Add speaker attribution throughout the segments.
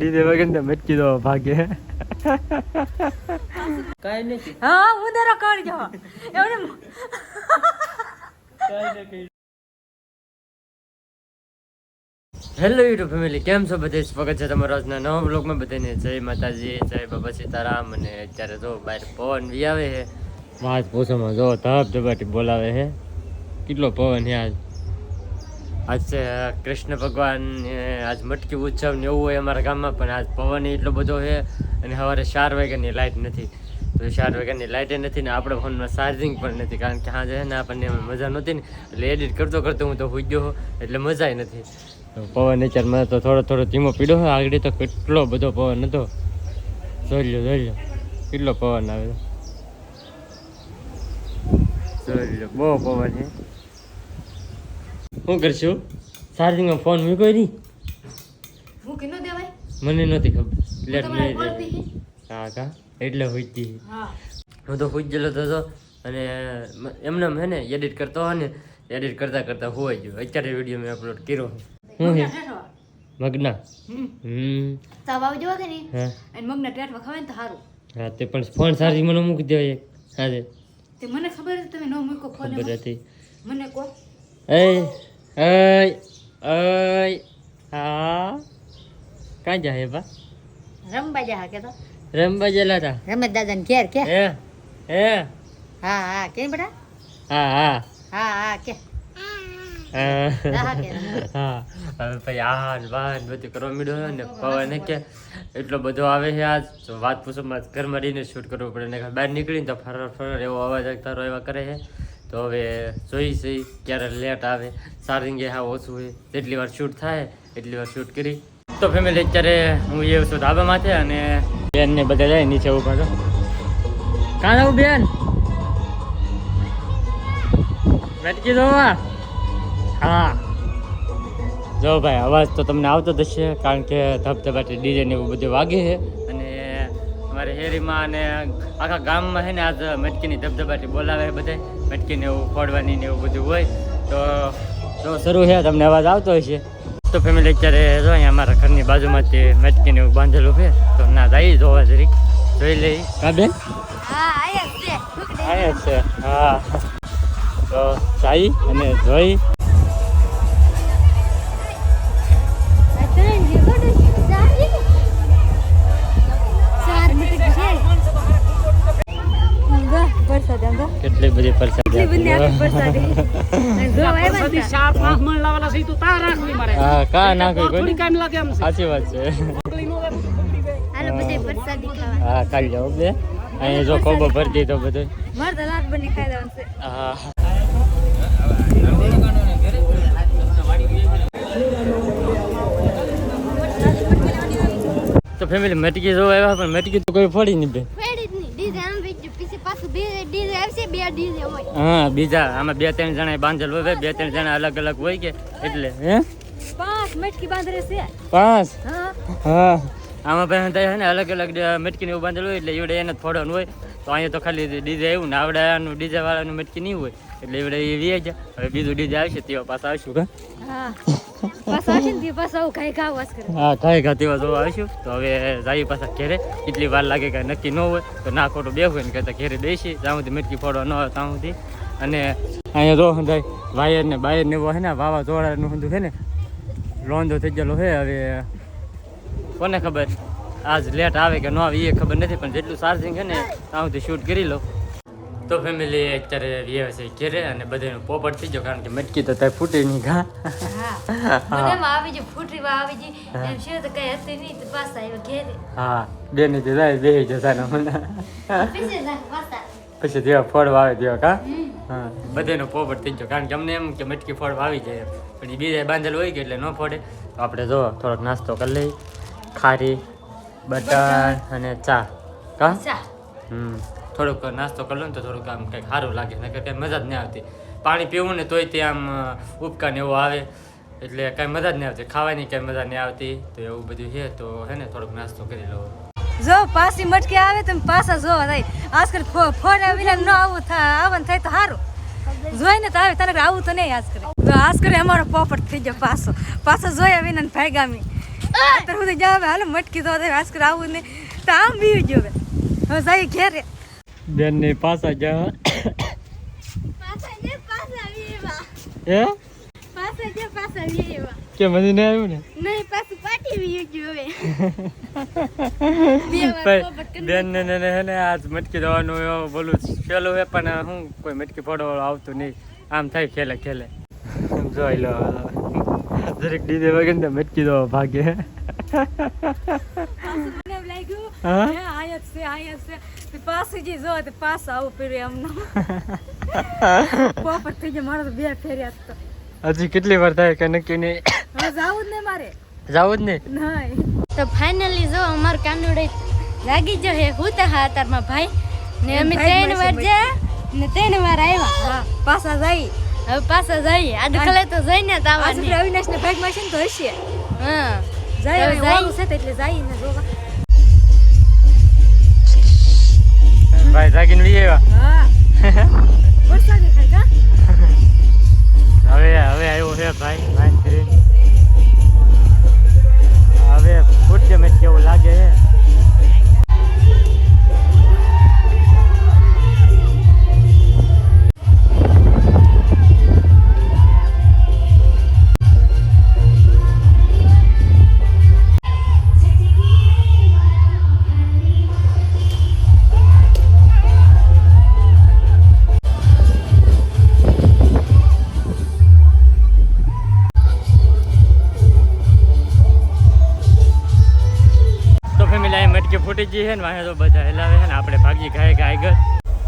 Speaker 1: DJ વગર મટકી દો ભાગે. કાઈ નહીં
Speaker 2: હા ઉંદરો કરજો એમને
Speaker 1: હેલો યુટ્યુબ ફેમિલી કેમ છો બધે સ્વાગત છે તમારો આજના નવા બ્લોગમાં બધાને જય માતાજી જય બાબા સીતારામ. અને અત્યારે જો બહાર પવન વી આવે છે. વાત પૂછોમાં જો ધબ ધબાટી બોલાવે છે. કેટલો પવન છે આજ? આજ કૃષ્ણ ભગવાન આજ મટકી ઉત્સવ ને એવું હોય અમારા ગામમાં, પણ આજ પવન એટલો બધો છે અને સવારે ચાર વાગ્યાની લાઇટ નથી. તો ચાર વાગ્યાની લાઇટે નથી ને આપણે ફોનમાં ચાર્જિંગ પણ નથી, કારણ કે સાંજે છે ને આપણને મજા નહોતી ને, એટલે એડિટ કરતો કરતો હું તો હોઈ ગયો એટલે મજા નથી. તો પવન અત્યારમાં તો થોડો થોડો ધીમો પીડો આગળ તો કેટલો બધો પવન હતો. જોઈ લો જોઈ લો કેટલો પવન આવે જોઈ લો બહુ પવન છે. શું કરશું? ચાર્જિંગમાં ફોન મૂક્યો નહીં
Speaker 2: મૂકી ન દેવાય?
Speaker 1: મને નહોતી ખબર. લેટ નહીં
Speaker 2: હા?
Speaker 1: કા? એટલે હોઈતી
Speaker 2: હું.
Speaker 1: તો હોઈ ગયેલો હતો અને એમને એમ હે ને એડિટ કરતો હોય ને એડિટ કરતા કરતા હોય ગયો. અત્યારે વીડિયો મેં અપલોડ કર્યો હું હે. મગના?
Speaker 2: હમ. તાવ આવી કે નહીં?
Speaker 1: હા.
Speaker 2: અને મગના ટેટ વખાવે તો સારું
Speaker 1: હા તે પણ ફોન ચાર્જિંગ મને મૂકી દેવાય એક. હાજે.
Speaker 2: તે મને ખબર તમે ન મૂકો ફોન મને કહો.
Speaker 1: એ અય અય હા કાં જાય બા
Speaker 2: રમવા જા કે તો
Speaker 1: રમવા ગયેલા હતા
Speaker 2: રમેશ દાદા ને ઘેર કે
Speaker 1: હે હે
Speaker 2: હા હા કે બેટા
Speaker 1: હા હા
Speaker 2: હા હા કે
Speaker 1: હા હવે પછી આહાન વાહન બધું કરવા માંડ્યો ને પવન કે એટલો બધો આવે છે આજ વાત પૂછો મત ઘરમાં રહીને શૂટ કરવું પડે ને બહાર નીકળીને તો ફરર ફરર એવો અવાજ તારો એવા કરે છે તો હવે જોઈ છે ક્યારે લેટ આવે. ચાર્જિંગ હા ઓછું હોય. જેટલી વાર શૂટ થાય, એટલી વાર શૂટ કરી. તો ફેમિલી અત્યારે હું એ છું ધાબા માથે અને બેન ને બધા જાય નીચે ઊભા તો કાં આવું બેન? મેટકી જોવા? હા. જો ભાઈ, અવાજ તો તમને આવતો જ હશે, કારણ કે ધબધબાટી ડીજે ને એવું બધું વાગે છે. અને અમારે હેરીમાં અને આખા ગામમાં છે ને, આજ મટકીની ધબધબાટી બોલાવે બધા મટકીને એવું ફોડવાની ને એવું બધું હોય તો તો શરૂ છે તમને અવાજ આવતો હશે. તો ફેમિલી અત્યારે જો અહીંયા અમારા ઘરની બાજુમાંથી મટકીને એવું બાંધેલું છે તો ના જઈ જોવા જરીક. જોઈ લઈ. હા બેન?
Speaker 2: છે.
Speaker 1: હા. તો જઈ અને જોઈ. કેટલી
Speaker 2: આપી
Speaker 1: પરસાદી
Speaker 2: પરસાદી. જો આવ્યા
Speaker 3: ચાર પાંચ મણ લાવવાના છે તું તાર રાખવી મારે.
Speaker 1: હા કા ના કોઈ
Speaker 3: કામ લાગે એમ
Speaker 1: સાચી વાત છે.
Speaker 2: હાલો બધે પ્રસાદી ખાવા.
Speaker 1: હા કાલ જાઓ બે. અહીંયા જો કોબો ભરી દીધો બધો.
Speaker 2: મારે તો લાટ બની ખાઈ દેવાનું છે.
Speaker 1: હા. તો ફેમિલી મટકી જો આવ્યા પણ મટકી તો કોઈ ફળી નહીં બે
Speaker 4: ફેડી જ નહીં ડીઝે આમ વેચ્યું પછી પાછું બે ડીઝે આવશે બે ડીઝે હોય
Speaker 1: હા બીજા. આમાં બે ત્રણ જણા બાંધેલ હોય બે ત્રણ જણા અલગ અલગ હોય કે એટલે હે?
Speaker 2: પાંચ મટકી બાંધરે છે.
Speaker 1: પાંચ?
Speaker 2: હા.
Speaker 1: હા. આમાં ભાઈ છે ને અલગ અલગ મટકીને એવું બાંધેલું હોય એટલે એવડે એને ફોડવાનું હોય. તો અહીંયા તો ખાલી ડીજે એવું ને આવડાનું ડીજે વાળાનું મટકી નહીં હોય. એટલે એવડે એ વી જાય હવે બીજું ડીજે આવશે તેવા પાછા આવશું કા
Speaker 2: હા. આવું ખાઈ
Speaker 1: હા તેવા જોવા આવશું. તો હવે જઈએ પાછા ઘેરે. એટલી વાર લાગે કાંઈ નક્કી ન હોય તો ના ખોટું બે હોય ને કહેતા ઘેરે બેસી જ્યાં સુધી મટકી ફોડવા ન હોય ત્યાં સુધી. અને અહીંયા જો હંધાય વાયર ને બાયર ને એવો છે ને વાવાઝોડાનું બધું છે ને લોંધો થઈ ગયેલો છે હવે કોને ખબર? આજ લેટ આવે કે ન આવે એ ખબર નથી પણ જેટલું ચાર્જિંગ છે ને ત્યાં સુધી શૂટ કરી લો. તો ફેમિલી અત્યારે વ્યવ છે ઘેરે અને બધાનું પોપટ થઈ ગયો કારણ કે મટકી તો ત્યાં ફૂટી નહીં ઘા
Speaker 2: મને આવી ગઈ ફૂટી આવી ગઈ એમ છે તો કઈ હતી નહીં તો પાછા આવ્યા ઘેરે.
Speaker 1: હા બેન જે જાય બે જતા ને મને.
Speaker 2: પછી જા
Speaker 1: ફળ આવે તેવા કા હા બધાનો પોપટ થઈ ગયો. કારણ કે અમને એમ કે મટકી ફળ આવી જાય. પણ એ બીજા બાંધેલ હોય કે એટલે ન ફોડે તો આપણે જો થોડોક નાસ્તો કરી લઈ ખારી બટર અને ચા. કા
Speaker 2: ચા.
Speaker 1: હમ. થોડોક નાસ્તો કરી લઉં ને તો થોડુંક આમ કંઈક સારું લાગે, નકર કંઈ મજા જ નહીં આવતી. પાણી પીવું ને તોય તે આમ ઉપકા ને એવું આવે. એટલે કાંઈ મજા જ નહીં આવતી, ખાવાની કાંઈ મજા નહીં આવતી. તો એવું બધું છે, તો હે ને થોડોક નાસ્તો કરી લો.
Speaker 2: જો પાછી મટકી આવે તો પાછા જોવા થાય. આજકાલ ફોન વિના ન આવું થાય આવવાનું થાય તો સારું જોઈને તો આવે તને આવું તો નહીં આજ કરે આજ કરે અમારો પોપટ થઈ ગયો પાછો. પાછો જોયા વિના ભાગામી અત્યારે હું તો જાવ હાલો મટકી તો આજકાલ આવું નહીં. તો આમ બી ગયો હવે જાય ઘેરે.
Speaker 1: બેન ને પાછા જા
Speaker 4: પાછા જે પાછા વીવા
Speaker 1: હે કે મજા નહીં આવ્યું ને?
Speaker 4: નહીં પાછું પાટી ગયું હવે.
Speaker 1: બેન ને ને હે ને આજ મટકી દવાનું એવું બોલું પેલું હે પણ હું કોઈ મટકી ફોડવા આવતું નહીં. આમ થાય ખેલે ખેલે. જોઈ લો દરેક ડીજે વગર ને મટકી દો ભાગે.
Speaker 2: લાગ્યું
Speaker 1: હા?
Speaker 2: આયા જ છે આયા જ છે પાછું જે જો તે પાછું આવું પીડ્યું એમનો પોપટ થઈ ગયો મારો તો બે ફેર્યા જ તો
Speaker 1: હજી કેટલી વાર થાય કે નક્કી નહીં
Speaker 2: હવે જાવું જ ને મારે
Speaker 1: જાવું જ નહીં
Speaker 2: નહીં
Speaker 4: તો ફાઇનલી જો અમાર કાનુડે લાગી જો હે હું તો હા તારમાં ભાઈ ને અમે ત્રણ વાર
Speaker 2: મળશે
Speaker 4: ને ત્રણ વાર આવ્યા
Speaker 2: હા પાછા જાય
Speaker 4: હવે પાછા જઈએ આજકાલે તો જઈને જ
Speaker 2: છોકરા અવિનાશ ને ભાગમાં છે ને તો હશે
Speaker 4: હા
Speaker 2: જાય
Speaker 4: જાય.
Speaker 2: છે એટલે જાય ને જોવા
Speaker 1: જાગીને વી આવ્યા. હવે હવે આવ્યો છે ભાઈ. ફૂટી ગઈ છે ને વાંહે તો બધા હેલાવે છે ને આપણે ભાગી ગાય ગાય ગર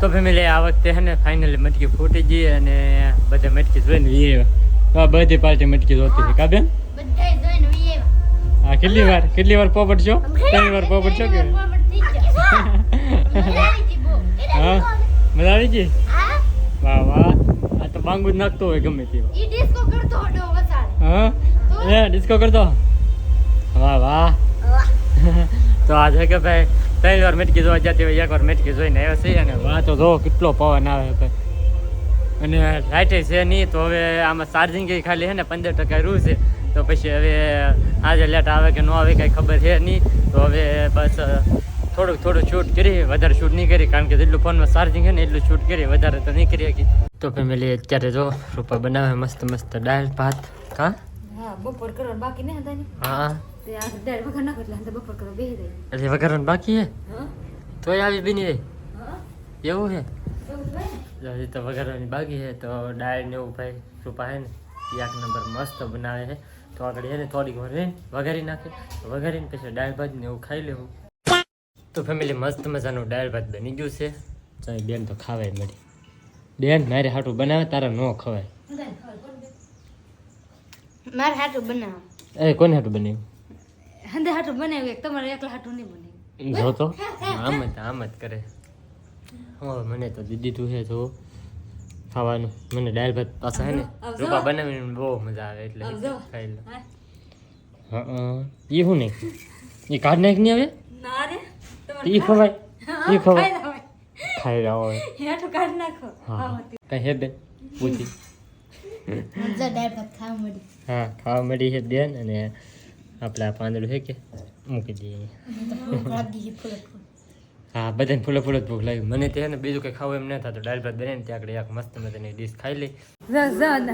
Speaker 1: તો ફેમિલી આ વખતે છે ને ફાઇનલી મટકી ફૂટી ગઈ અને બધા મટકી જોઈને વીએ તો બધી પાર્ટી મટકી જોતી છે. કાબેન હા કેટલી વાર કેટલી વાર પોપટ છો? ત્રણ વાર પોપટ છો કે. હા? મજા આવી ગઈ? વાહ વાહ. આ તો બાંગુ જ નાખતો હોય ગમે તેવો હા? એ ડિસ્કો કરતો? વાહ. વાહ. તો આ છે કે ભાઈ ત્રણ વાર મેટકી જોવા જતી હોય એક વાર મેટકી જોઈને આવ્યો છે અને વાહ તો જો કેટલો પવન આવે ભાઈ. અને લાઇટે છે નહીં તો હવે આમાં ચાર્જિંગ ખાલી છે ને પંદર ટકા રૂ છે. તો પછી હવે આજે લેટ આવે કે ન આવે કાંઈ ખબર છે નહીં. તો હવે બસ થોડુંક થોડું શૂટ કરી વધારે શૂટ નહીં કરી કારણ કે જેટલું ફોનમાં ચાર્જિંગ છે ને એટલું શૂટ કરી વધારે તો નહીં કરી શકી તો ફેમિલી અત્યારે જો રૂપા બનાવે મસ્ત મસ્ત દાળ ભાત હા
Speaker 2: હા બપોર કરવા બાકી ને?
Speaker 1: હા.
Speaker 2: તે આ ડાળ વગર બપોર બેહી જાય.
Speaker 1: એટલે વઘારવાનું બાકી હે? તોય આવી બની રહી એવું હે?
Speaker 2: ને?
Speaker 1: હજી તો વઘારવાની બાકી છે તો દાળ ને એવું ભાઈ રૂપા હે ને એક નંબર મસ્ત બનાવે છે તો આગળ હે ને થોડીક વાર વઘારી નાખે. વઘારીને પછી દાળ ભાત ને એવું ખાઈ લેવું. તો ફેમિલી મસ્ત મજાનું દાળ ભાત બની ગયું છે. ચાલ બેન તો ખાવાય મળી બેન મારે હાટું બનાવે તારા ન ખવાય.
Speaker 4: મારે હાટું બનાવે.
Speaker 1: એ કોને હાટું બનાવ્યું?
Speaker 2: હંદે હાટું બનાવ્યું એક તમારે એકલા હાટું નહીં બનાવ્યું
Speaker 1: જો તો. આમ જ આમ જ કરે. હવે મને તો દીદી તું છે જો ખાવાનું. મને દાળ ભાત પાછા હે ને. રૂપા બનાવીને બહુ મજા આવે એટલે ખાઈ લો.
Speaker 2: હા.
Speaker 1: હા એ શું નહીં? એ કાઢ નાખ નહીં હવે?
Speaker 2: ના રે
Speaker 1: એ ખવાય એ ખવાય.
Speaker 2: ખાઈ લાવો
Speaker 1: રહ્યા હોય
Speaker 2: હેઠું કાઢી નાખો.
Speaker 1: હા કઈ હે બેન? પૂછી.
Speaker 4: મજા દાળ ભાત ખાવા મળી.
Speaker 1: હા ખાવા મળી છે બેન અને આપણે આ પાંદડું છે કે? મૂકી દઈએ. હા બધાને ફૂલો ફૂલો જ ભૂખ લાગી. મને તે ને બીજું કંઈ ખાવું એમ ન થતું. દાળ ભાત બને ત્યાં આગળ એક મસ્ત મજાની ડીશ ખાઈ લઈ.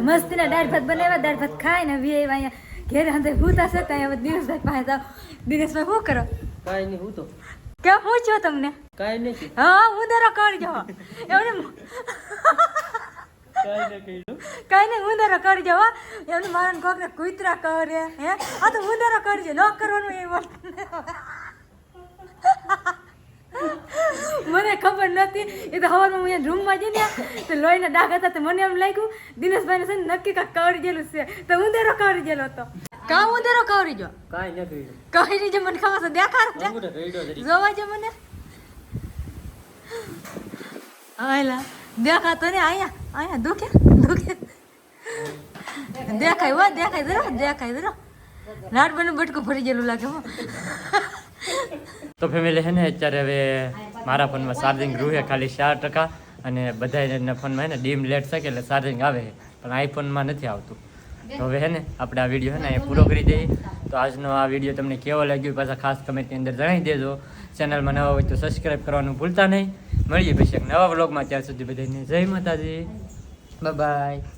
Speaker 2: મસ્ત ના દાળ ભાત બનાવ્યા. દાળ ભાત ખાય ને વી અહીંયા. ઘેર અંદર ભૂતા છે ત્યાં હવે દિનેશભાઈ પાસે જાઓ દિનેશભાઈ શું કરો?
Speaker 1: કાંઈ નહીં હું તો.
Speaker 2: કેમ પૂછ્યો તમને?
Speaker 1: કાંઈ નહીં
Speaker 2: હા હું દરો કરજો એમને
Speaker 1: કાંઈ નહીં
Speaker 2: ઉંદરો કરજો હો. એમને મારા કોક ને કૂતરા કરે હે? આ તો ઉંદરો કરજો લોક કરવાનું એ મને ખબર નથી એ તો હવારમાં હું રૂમમાં જઈને તો લોહીના ડાઘ હતા તો મને એમ લાગ્યું દિનેશભાઈને છે ને નક્કી કાંક કવરી ગયેલું છે. તો ઉંદરો કવરી ગયેલો હતો. કા ઉંદરો કવરી જો
Speaker 1: કાંઈ નથી કઈ
Speaker 2: કહી મને ખબર છે દેખાડ જોવા જો મને. આયલા. દેખાતો ને અહીંયા અહીંયા દુખે દુખે. દેખાય વા દેખાય જરો દેખાય જરો લાડ બનું બટકું ફરી ગયેલું લાગે, હો.
Speaker 1: તો ફેમિલી છે ને, અત્યારે હવે મારા ફોનમાં ચાર્જિંગ રૂહે ખાલી ચાર ટકા અને બધા ફોનમાં હે ને ડીમ લેટ થાય કે એટલે ચાર્જિંગ આવે પણ આઈફોનમાં નથી આવતું. તો હવે હે ને, આપણે આ વીડિયો છે ને એ પૂરો કરી દઈએ. તો આજનો આ વીડિયો તમને કેવો લાગ્યો પાછા ખાસ કમેન્ટની અંદર જણાવી દેજો. ચેનલમાં નવા હોય તો સબસ્ક્રાઈબ કરવાનું ભૂલતા નહીં. મળીએ પછી નવા વ્લોગમાં ત્યાં સુધી બધાને જય માતાજી. બાય